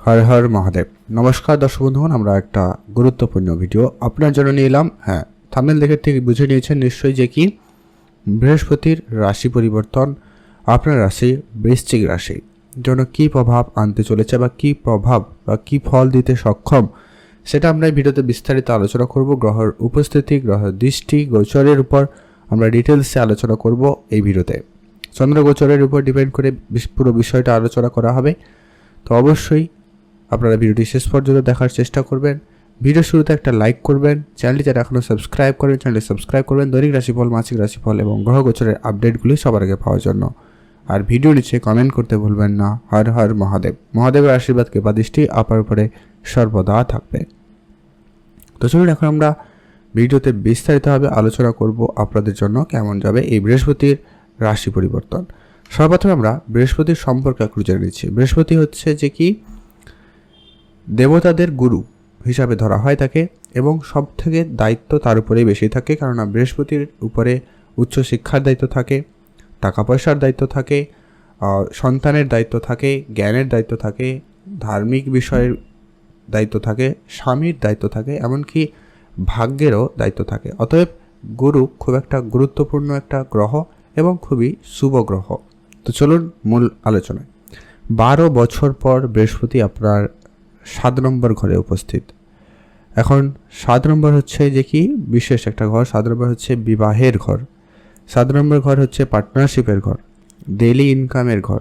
হর হর মহাদেব। নমস্কার দর্শক বন্ধুগণ, আমরা একটা গুরুত্বপূর্ণ ভিডিও আপনার জন্য নিয়ে এলাম। হ্যাঁ থামেল দেখে ঠিক বুঝে নিয়েছেন নিশ্চয়ই যে কি? বৃহস্পতির রাশি পরিবর্তন, আপনার রাশি বৃশ্চিক রাশি। জন্য কী প্রভাব আনতে চলেছে বা কী প্রভাব বা কী ফল দিতে সক্ষম, সেটা আমরা এই ভিডিওতে বিস্তারিত আলোচনা করব। গ্রহের উপস্থিতি, গ্রহের দৃষ্টি, গোচরের উপর আমরা ডিটেলসে আলোচনা করব এই ভিডিওতে। চন্দ্র গোচরের উপর ডিপেন্ড করে পুরো বিষয়টা আলোচনা করা হবে। তো অবশ্যই আপনারা ভিডিওটি শেষ পর্যন্ত দেখার চেষ্টা করবেন। ভিডিও শুরুতে একটা লাইক করবেন। চ্যানেলটি যারা এখনও সাবস্ক্রাইব করেন চ্যানেলটি সাবস্ক্রাইব করবেন। দৈনিক রাশিফল, মাসিক রাশিফল এবং গ্রহ গোচরের আপডেটগুলি সবার আগে পাওয়ার জন্য। আর ভিডিও নিচে কমেন্ট করতে ভুলবেন না। হর হর মহাদেব। মহাদেবের আশীর্বাদ, কৃপা, দৃষ্টি আপার উপরে সর্বদা থাকবে। তো চলুন এখন আমরা ভিডিওতে বিস্তারিতভাবে আলোচনা করব আপনাদের জন্য কেমন যাবে এই বৃহস্পতির রাশি পরিবর্তন। সর্বপ্রথমে আমরা বৃহস্পতির সম্পর্কে একটু জেনে নিচ্ছি। বৃহস্পতি হচ্ছে যে কি? দেবতাদের গুরু হিসাবে ধরা হয় তাকে এবং সব থেকে দায়িত্ব তার উপরেই বেশি থাকে কেননা বৃহস্পতির উপরে উচ্চ শিক্ষার দায়িত্ব থাকে, টাকা পয়সার দায়িত্ব থাকে সন্তানের দায়িত্ব থাকে, জ্ঞানের দায়িত্ব থাকে, ধার্মিক বিষয়ের দায়িত্ব থাকে, স্বামীর দায়িত্ব থাকে, এমনকি ভাগ্যেরও দায়িত্ব থাকে। অতএব গুরু খুব একটা গুরুত্বপূর্ণ একটা গ্রহ এবং খুবই শুভ গ্রহ। তো চলুন মূল আলোচনায়। বারো বছর পর বৃহস্পতি আপনার সাত নম্বর ঘরে উপস্থিত। এখন সাত নম্বর হচ্ছে যে কি? বিশেষ একটা ঘর। সাত নম্বর হচ্ছে বিবাহের ঘর। সাত নম্বর ঘর হচ্ছে পার্টনারশিপের ঘর। ডেইলি ইনকামের ঘর।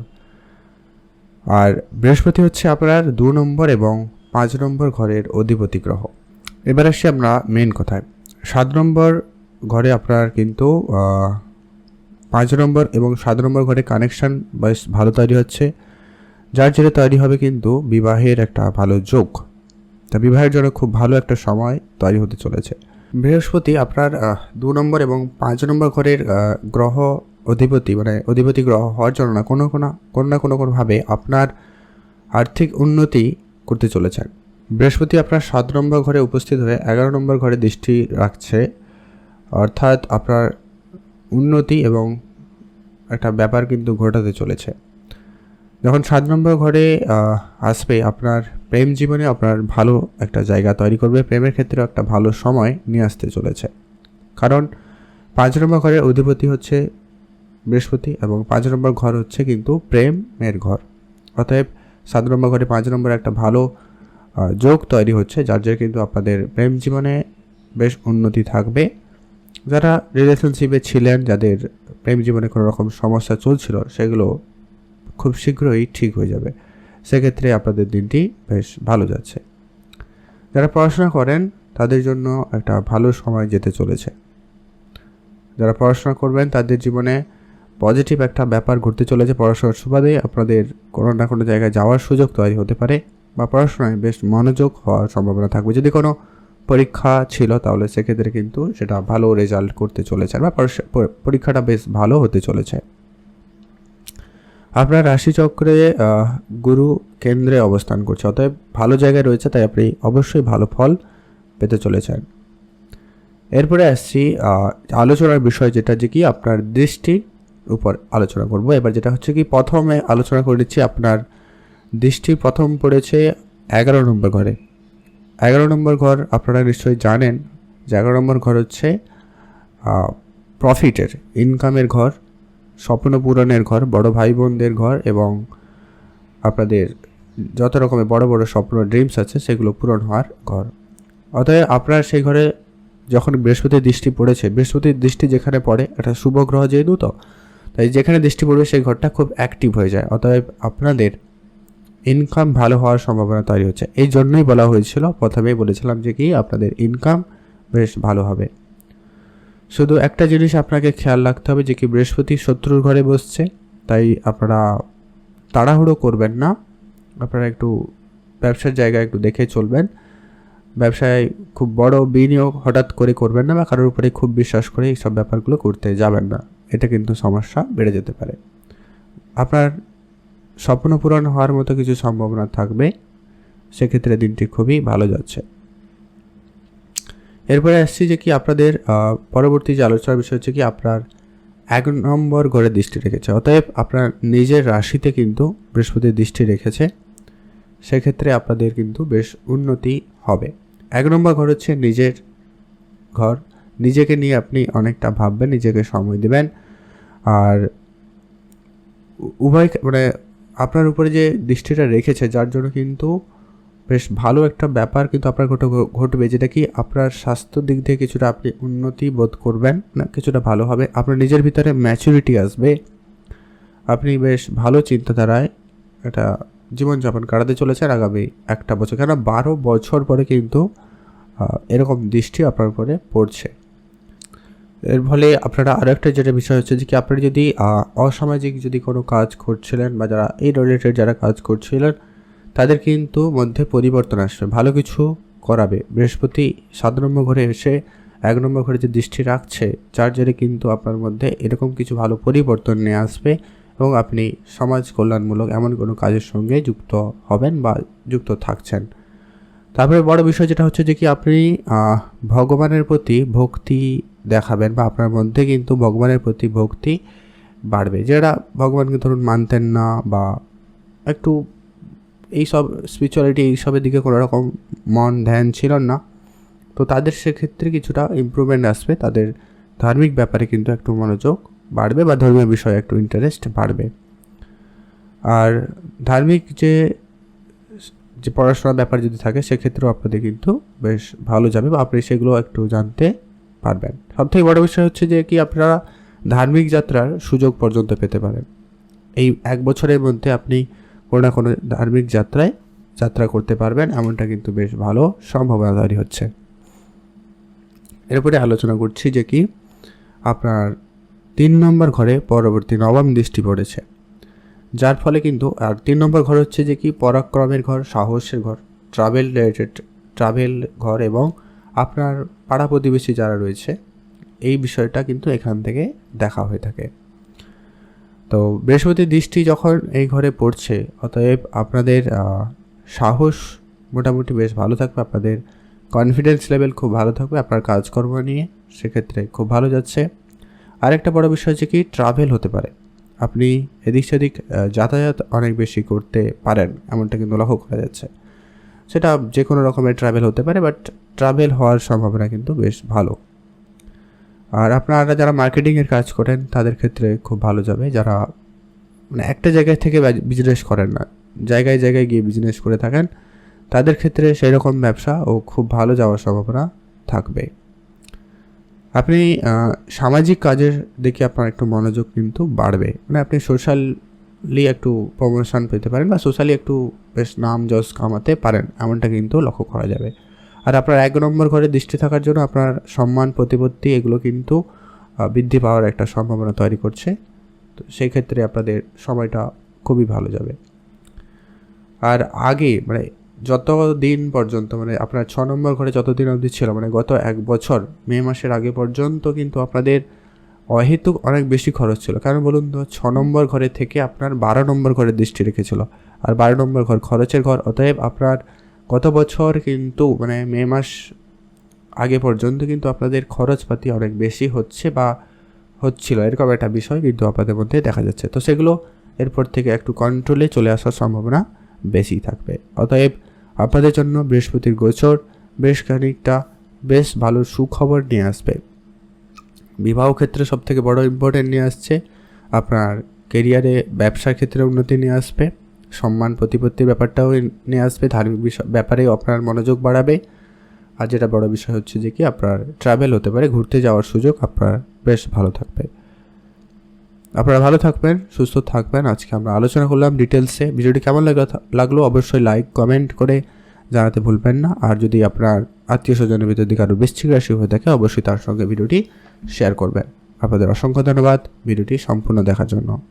আর বৃহস্পতি হচ্ছে আপনার দু নম্বর এবং পাঁচ নম্বর ঘরের অধিপতি গ্রহ। এবার আসছি আমরা মেন কথায়। সাত নম্বর ঘরে আপনার কিন্তু পাঁচ নম্বর এবং সাত নম্বর ঘরে কানেকশন বেশ ভালো তৈরি হচ্ছে। যার জেরে তৈরি হবে কিন্তু বিবাহের একটা ভালো যোগ। তা বিবাহের জন্য খুব ভালো একটা সময় তৈরি হতে চলেছে। বৃহস্পতি আপনার দু নম্বর এবং পাঁচ নম্বর ঘরের গ্রহ অধিপতি মানে অধিপতি গ্রহ হওয়ার জন্য না, কোনো কোনো কোনো না কোনো কোনোভাবে আপনার আর্থিক উন্নতি করতে চলেছেন। বৃহস্পতি আপনার সাত নম্বর ঘরে উপস্থিত হয়ে এগারো নম্বর ঘরে দৃষ্টি রাখছে। অর্থাৎ আপনার উন্নতি এবং একটা ব্যাপার কিন্তু ঘটাতে চলেছে। যখন সাত নম্বর ঘরে আসবে, আপনার প্রেম জীবনে আপনার ভালো একটা জায়গা তৈরি করবে। প্রেমের ক্ষেত্রে একটা ভালো সময় নিয়ে আসতে চলেছে। কারণ পাঁচ নম্বর ঘরের অধিপতি হচ্ছে বৃহস্পতি এবং পাঁচ নম্বর ঘর হচ্ছে কিন্তু প্রেমের ঘর। অতএব সাত নম্বর ঘরে পাঁচ নম্বর একটা ভালো যোগ তৈরি হচ্ছে, যার জন্য কিন্তু আপনাদের প্রেম জীবনে বেশ উন্নতি থাকবে। যারা রিলেশনশিপে ছিলেন, যাদের প্রেম জীবনে কোনো রকম সমস্যা চলছিল, সেগুলো খুব শীঘ্রই ঠিক হয়ে যাবে। সেক্ষেত্রে আপনাদের দিনটি বেশ ভালো যাচ্ছে। যারা পড়াশোনা করেন, তাদের জন্য একটা ভালো সময় যেতে চলেছে। যারা পড়াশোনা করবেন, তাদের জীবনে পজিটিভ একটা ব্যাপার ঘটতে চলেছে। পড়াশোনার সুবাদে আপনাদের কোনো না কোনো জায়গায় যাওয়ার সুযোগ তৈরি হতে পারে বা পড়াশোনায় বেশ মনোযোগ হওয়ার সম্ভাবনা থাকবে। যদি কোনো পরীক্ষা ছিল, তাহলে সেক্ষেত্রে কিন্তু সেটা ভালো রেজাল্ট করতে চলেছে বা পরীক্ষাটা বেশ ভালো হতে চলেছে। আপনার রাশিচক্রে গুরু কেন্দ্রে অবস্থান করছে। অতএব ভালো জায়গায় রয়েছে, তাই আপনি অবশ্যই ভালো ফল পেতে চলেছেন। এরপরে আসছি আলোচনার বিষয় যেটা যে কি আপনার দৃষ্টির উপর আলোচনা করব। এবার যেটা হচ্ছে কি, প্রথমে আলোচনা করে দিচ্ছি আপনার দৃষ্টি প্রথম পড়েছে এগারো নম্বর ঘরে। এগারো নম্বর ঘর আপনারা নিশ্চয়ই জানেন যে এগারো নম্বর ঘর হচ্ছে প্রফিটের ইনকামের ঘর। স্বপ্ন পূরণের ঘর, বড় ভাই বোনদের ঘর এবং আপনাদের যত রকমের বড় বড় স্বপ্ন ড্রিমস আছে, সেগুলো পূরণ হওয়ার ঘর। অতএব আপনার সেই ঘরে যখন বৃহস্পতির দৃষ্টি পড়েছে, বৃহস্পতির দৃষ্টি যেখানে পড়ে, একটা শুভ গ্রহ যেহেতু, তো তাই যেখানে দৃষ্টি পড়বে সেই ঘরটা খুব অ্যাক্টিভ হয়ে যায়। অতএব আপনাদের ইনকাম ভালো হওয়ার সম্ভাবনা তৈরি হচ্ছে। এই জন্যই বলা হয়েছিল, প্রথমেই বলেছিলাম যে কি, আপনাদের ইনকাম বেশ ভালো হবে। শুধু একটা জিনিস আপনাকে খেয়াল রাখতে হবে যে কি বৃহস্পতি শত্রুর ঘরে বসছে, তাই আপনারা তাড়াহুড়ো করবেন না। আপনারা একটু ব্যবসার জায়গা একটু দেখে চলবেন। ব্যবসায় খুব বড় বিনিয়োগ হঠাৎ করে করবেন না বা কারোর উপরে খুব বিশ্বাস করে এইসব ব্যাপারগুলো করতে যাবেন না। এটা কিন্তু সমস্যা বেড়ে যেতে পারে। আপনার স্বপ্ন পূরণ হওয়ার মতো কিছু সম্ভাবনা থাকবে, সেক্ষেত্রে দিনটি খুবই ভালো যাচ্ছে। এরপরে আসছি যে কি আপনাদের পরবর্তী যে আলোচনার বিষয় হচ্ছে কি আপনার এক নম্বর ঘরে দৃষ্টি রেখেছে। অতএব আপনার নিজের রাশিতে কিন্তু বৃহস্পতির দৃষ্টি রেখেছে। সেক্ষেত্রে আপনাদের কিন্তু বেশ উন্নতি হবে। এক নম্বর ঘর হচ্ছে নিজের ঘর। নিজেকে নিয়ে আপনি অনেকটা ভাববেন, নিজেকে সময় দেবেন। আর উভয় মানে আপনার উপরে যে দৃষ্টিটা রেখেছে, যার জন্য কিন্তু বেশ ভালো একটা ব্যাপার কিন্তু আপনার ঘটে ঘটবে, যেটা কি আপনার স্বাস্থ্য দিক থেকে কিছুটা আপনি উন্নতি বোধ করবেন, না, কিছুটা ভালো হবে। আপনার নিজের ভিতরে ম্যাচুরিটি আসবে। আপনি বেশ ভালো চিন্তাধারায় একটা জীবনযাপন কাটাতে চলেছেন আগামী একটা বছর কেন বারো বছর পরে কিন্তু এরকম দৃষ্টি আপনার উপরে পড়ছে। এর ফলে আপনারা আরও একটা যেটা বিষয় হচ্ছে যে কি আপনারা যদি অসামাজিক যদি কোনো কাজ করছিলেন বা যারা এই রিলেটেড যারা কাজ করছিলেন তাদের কিন্তু মধ্যে পরিবর্তন আসবে। ভালো কিছু করাবে। বৃহস্পতি সাত নম্বর ঘরে এসে এক নম্বর ঘরে যে দৃষ্টি রাখছে, যার জেরে কিন্তু আপনার মধ্যে এরকম কিছু ভালো পরিবর্তন নিয়ে আসবে এবং আপনি সমাজ কল্যাণমূলক এমন কোনো কাজের সঙ্গে যুক্ত হবেন বা যুক্ত থাকছেন। তারপরে বড় বিষয় যেটা হচ্ছে যে কি আপনি ভগবানের প্রতি ভক্তি দেখাবেন বা আপনার মধ্যে কিন্তু ভগবানের প্রতি ভক্তি বাড়বে। যারা ভগবানকে ধরুন মানতেন না বা একটু এইসব স্পিরিচুয়ালিটি এইসবের দিকে কোনো রকম মন ধ্যান ছিল না। তো তাদের সেক্ষেত্রে কিছুটা ইমপ্রুভমেন্ট আসবে। তাদের ধার্মিক ব্যাপারে কিন্তু একটু মনোযোগ বাড়বে বা ধর্মীয় বিষয়ে একটু ইন্টারেস্ট বাড়বে। আর ধার্মিক যে যে পড়াশোনার ব্যাপার যদি থাকে, সেক্ষেত্রেও আপনাদের কিন্তু বেশ ভালো যাবে বা আপনি সেগুলো একটু জানতে পারবেন। সবথেকে বড় বিষয় হচ্ছে যে কি, আপনারা ধার্মিক যাত্রার সুযোগ পর্যন্ত পেতে পারেন। এই এক বছরের মধ্যে আপনি কোনো না কোনো ধার্মিক যাত্রায় যাত্রা করতে পারবেন, এমনটা কিন্তু বেশ ভালো সম্ভাবনা তৈরি হচ্ছে এরপরে আলোচনা করছি যে কি, আপনার তিন নম্বর ঘরে পরবর্তী নবম দৃষ্টি পড়েছে। যার ফলে কিন্তু, আর তিন নম্বর ঘর হচ্ছে যে কি, পরাক্রমের ঘর, সাহসের ঘর ট্রাভেল রিলেটেড ট্রাভেল ঘর এবং আপনার পাড়া প্রতিবেশী যারা রয়েছে, এই বিষয়টা কিন্তু এখান থেকে দেখা হয়ে থাকে। তো বৃহস্পতির দৃষ্টি যখন এই ঘরে পড়ছে, অতএব আপনাদের সাহস মোটামুটি বেশ ভালো থাকবে, আপনাদের কনফিডেন্স লেভেল খুব ভালো থাকবে, আপনার কাজকর্ম নিয়ে সেক্ষেত্রে খুব ভালো যাচ্ছে। আরেকটা বড় বিষয় হচ্ছে কি ট্রাভেল হতে পারে। আপনি এদিক সেদিক যাতায়াত অনেক বেশি করতে পারেন, এমনটা কিন্তু লক্ষ্য করা যাচ্ছে। সেটা যে কোনো রকমের ট্রাভেল হতে পারে বাট ট্রাভেল হওয়ার সম্ভাবনা কিন্তু বেশ ভালো। আর আপনারা যারা মার্কেটিংয়ের কাজ করেন, তাদের ক্ষেত্রে খুব ভালো যাবে। যারা মানে একটা জায়গায় থেকে বিজনেস করেন না, জায়গায় জায়গায় গিয়ে বিজনেস করে থাকেন, তাদের ক্ষেত্রে সেই রকম ব্যবসা ও খুব ভালো যাওয়ার সম্ভাবনা থাকবে। আপনি সামাজিক কাজের দিকে আপনার একটু মনোযোগ কিন্তু বাড়বে। মানে আপনি সোশ্যালি একটু প্রমোশন পেতে পারেন বা সোশ্যালি একটু বেশ নাম যশ কামাতে পারেন, এমনটা কিন্তু লক্ষ্য করা যাবে। আর আপনার এক নম্বর ঘরে দৃষ্টি থাকার জন্য আপনার সম্মান, প্রতিপত্তি, এগুলো কিন্তু বৃদ্ধি পাওয়ার একটা সম্ভাবনা তৈরি করছে। তো সেই ক্ষেত্রে আপনাদের সময়টা খুবই ভালো যাবে। আর আগে মানে যত দিন পর্যন্ত মানে আপনার ছ নম্বর ঘরে যতদিন অবধি ছিল মানে গত এক বছর, মে মাসের আগে পর্যন্ত কিন্তু আপনাদের অহেতুক অনেক বেশি খরচ ছিল। কারণ বলুন তো, ছ নম্বর ঘরে থেকে আপনার বারো নম্বর ঘরে দৃষ্টি রেখেছিল। আর বারো নম্বর ঘর খরচের ঘর, অতএব আপনার গত বছর কিন্তু মানে মে মাস আগে পর্যন্ত কিন্তু আপনাদের খরচপাতি অনেক বেশি হচ্ছে বা হচ্ছিল। এরকম একটা বিষয় কিন্তু আপনাদের মধ্যে দেখা যাচ্ছে। তো সেগুলো এরপর থেকে একটু কন্ট্রোলে চলে আসার সম্ভাবনা বেশি থাকবে। অতএব আপনাদের জন্য বৃহস্পতির গোচর, বেশ খানিকটা বেশ ভালো সুখবর নিয়ে আসবে। বিবাহ ক্ষেত্রে সব থেকে বড় ইম্পর্টেন্ট নিয়ে আসছে, আপনার কেরিয়ারে ব্যবসার ক্ষেত্রে উন্নতি নিয়ে আসবে। সম্মান প্রতিপত্তির ব্যাপারটাও নিয়ে আসবে, ধার্মিক বিষয় ব্যাপারেও আপনার মনোযোগ বাড়াবে। আর যেটা বড় বিষয় হচ্ছে যে কি, আপনার ট্রাভেল হতে পারে, ঘুরতে যাওয়ার সুযোগ আপনার বেশ ভালো থাকবে। আপনারা ভালো থাকবেন, সুস্থ থাকবেন। আজকে আমরা আলোচনা করলাম ডিটেলসে ভিডিওটি কেমন লাগল লাগল অবশ্যই লাইক কমেন্ট করে জানাতে ভুলবেন না। আর যদি আপনার আত্মীয় স্বজনের ভিতর দিকে আরও বৃশ্চিক রাশি হয়ে থাকে, অবশ্যই তার সঙ্গে ভিডিওটি শেয়ার করবেন। আপনাদের অসংখ্য ধন্যবাদ। ভিডিওটি সম্পূর্ণ দেখার জন্য।